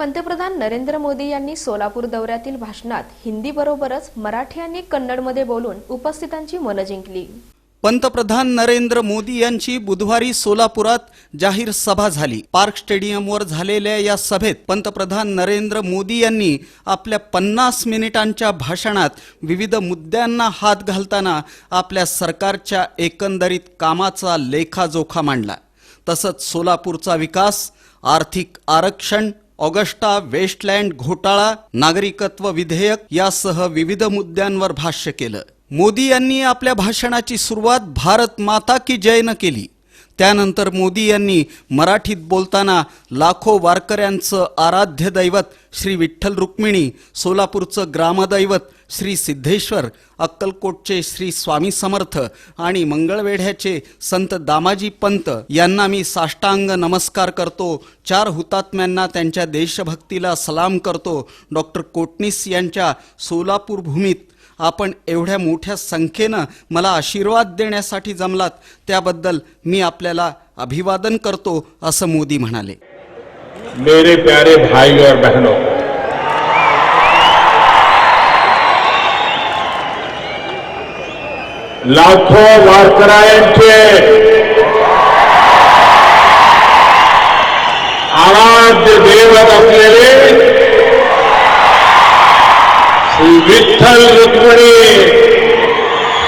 पंतप्रधान नरेंद्र मोदी यांनी सोलापूर दौऱ्यातील भाषणात हिंदीबरोबरच मराठी आणि कन्नडमध्ये बोलून उपस्थितांची मनं जिंकली. पंतप्रधान नरेंद्र मोदी यांची बुधवारी सोलापुरात जाहीर सभा झाली. पार्क स्टेडियमवर झालेल्या या सभेत पंतप्रधान नरेंद्र मोदी यांनी आपल्या पन्नास मिनिटांच्या भाषणात विविध मुद्द्यांना हात घालताना आपल्या सरकारच्या एकंदरीत कामाचा लेखाजोखा मांडला. तसंच सोलापूरचा विकास आर्थिक आरक्षण ऑगस्टा वेस्टलँड घोटाळा नागरिकत्व विधेयक यासह विविध मुद्द्यांवर भाष्य केलं. मोदी यांनी आपल्या भाषणाची सुरुवात भारत माता की जयनं केली. त्यानंतर मोदी यांनी मराठीत बोलताना लाखो वारकऱ्यांचं आराध्य दैवत श्री विठ्ठल रुक्मिणी सोलापूरचं ग्रामदैवत श्री सिद्धेश्वर अक्कलकोटचे श्री स्वामी समर्थ आणि मंगळवेढ्याचे संत दामाजी पंत यांना मी साष्टांग नमस्कार करतो. चार हुतात्म्यांना त्यांच्या देशभक्तीला सलाम करतो. डॉक्टर कोटणीस यांच्या सोलापूर भूमीत आपण एवढ्या मोठ्या संख्येनं मला आशीर्वाद देण्यासाठी जमलात. त्याबद्दल मी आपल्याला अभिवादन करतो असं मोदी म्हणाले. मेरे प्यारे भाई और बहनों लाखो वारकऱ्यांचे आराध्य देवत असलेले श्री विठ्ठल रुक्मिणी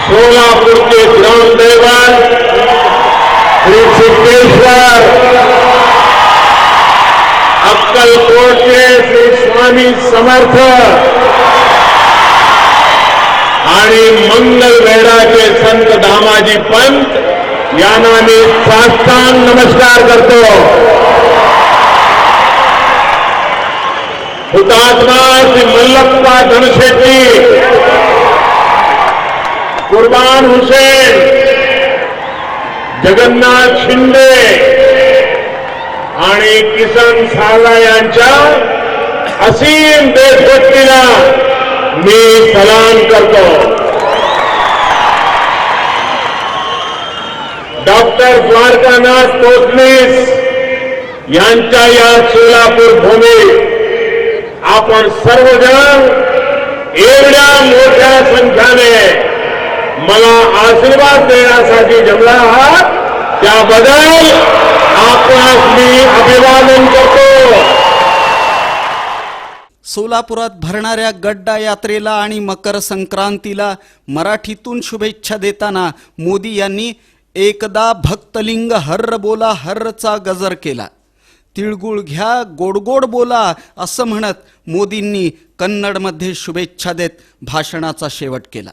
सोलापूरचे ग्रामदैवत श्री सिद्धेश्वर अक्कलकोटचे श्री स्वामी समर्थ आणि मंगलवेढाचे संत दामाजी पंत यांना मी साष्टांग नमस्कार करतो. हुतात्मा श्री मल्लप्पा धनशेट्टी कुर्बान हुसेन जगन्नाथ शिंदे आणि किसन साला यांच्या असीम देशभक्तीला मी सलाम करतो. डॉक्टर द्वारकानाथ कोटणीस यांच्या या सोलापूर भूमीत आपण सर्वजण एवढ्या मोठ्या संख्याने मला आशीर्वाद देण्यासाठी जमला आहात. त्याबद्दल आपण मी अभिवादन करतो. सोलापुरात भरणाऱ्या गड्डा यात्रेला आणि मकर संक्रांतीला मराठीतून शुभेच्छा देताना मोदी यांनी एकदा भक्तलिंग हर्र बोला हर्रचा गजर केला. तिळगुळ घ्या गोडगोड बोला असं म्हणत मोदींनी कन्नडमध्ये शुभेच्छा देत भाषणाचा शेवट केला.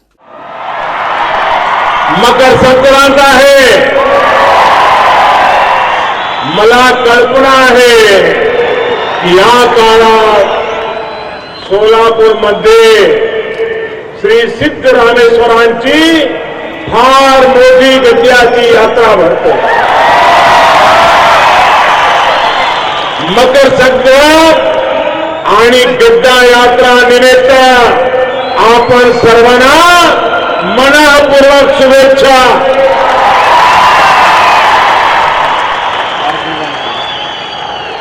मकर संक्रांत आहे. मला कल्पना आहे या काळात सोलापूरमध्ये श्री सिद्ध रामेश्वरांची फार मोठी गद्याची यात्रा भरते. मकर संक्रांत आणि गड्डा यात्रा निमित्त आपण सर्वांना मनापूर्वक शुभेच्छा.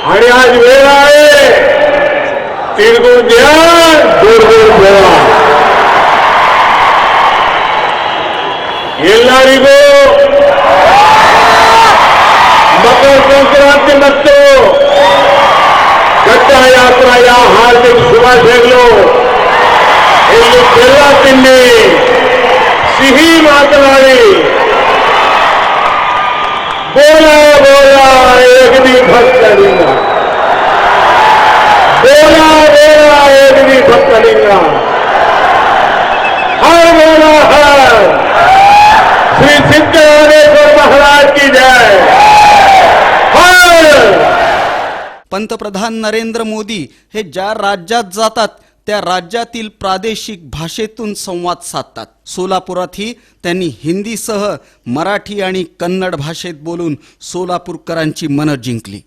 आणि आज वेळ आहे. तिळगुळ द्या गोडगोड बोला ಎಲ್ಲರಿಗೂ मकर संक्रांती ಮತ್ತು ಗಡ್ಡ ಯಾತ್ರೆಯ ಹಾರ್ದಿಕ ಶುಭಾಶಯಗಳು ಇಲ್ಲಿ ಬೆಲ್ಲ ತಿನ್ನಿ ಸಿಹಿ ಮಾತನಾಡಿ ಬೋಲ ಬೋಲ ಏಗದಿ ಭಕ್ತಲಿಂಗ ಬೋಲ पंतप्रधान नरेंद्र मोदी हे ज्या राज्यात जातात त्या राज्यातील प्रादेशिक भाषेतून संवाद साधतात. सोलापुरातही त्यांनी हिंदीसह मराठी आणि कन्नड भाषेत बोलून सोलापूरकरांची मनं जिंकली.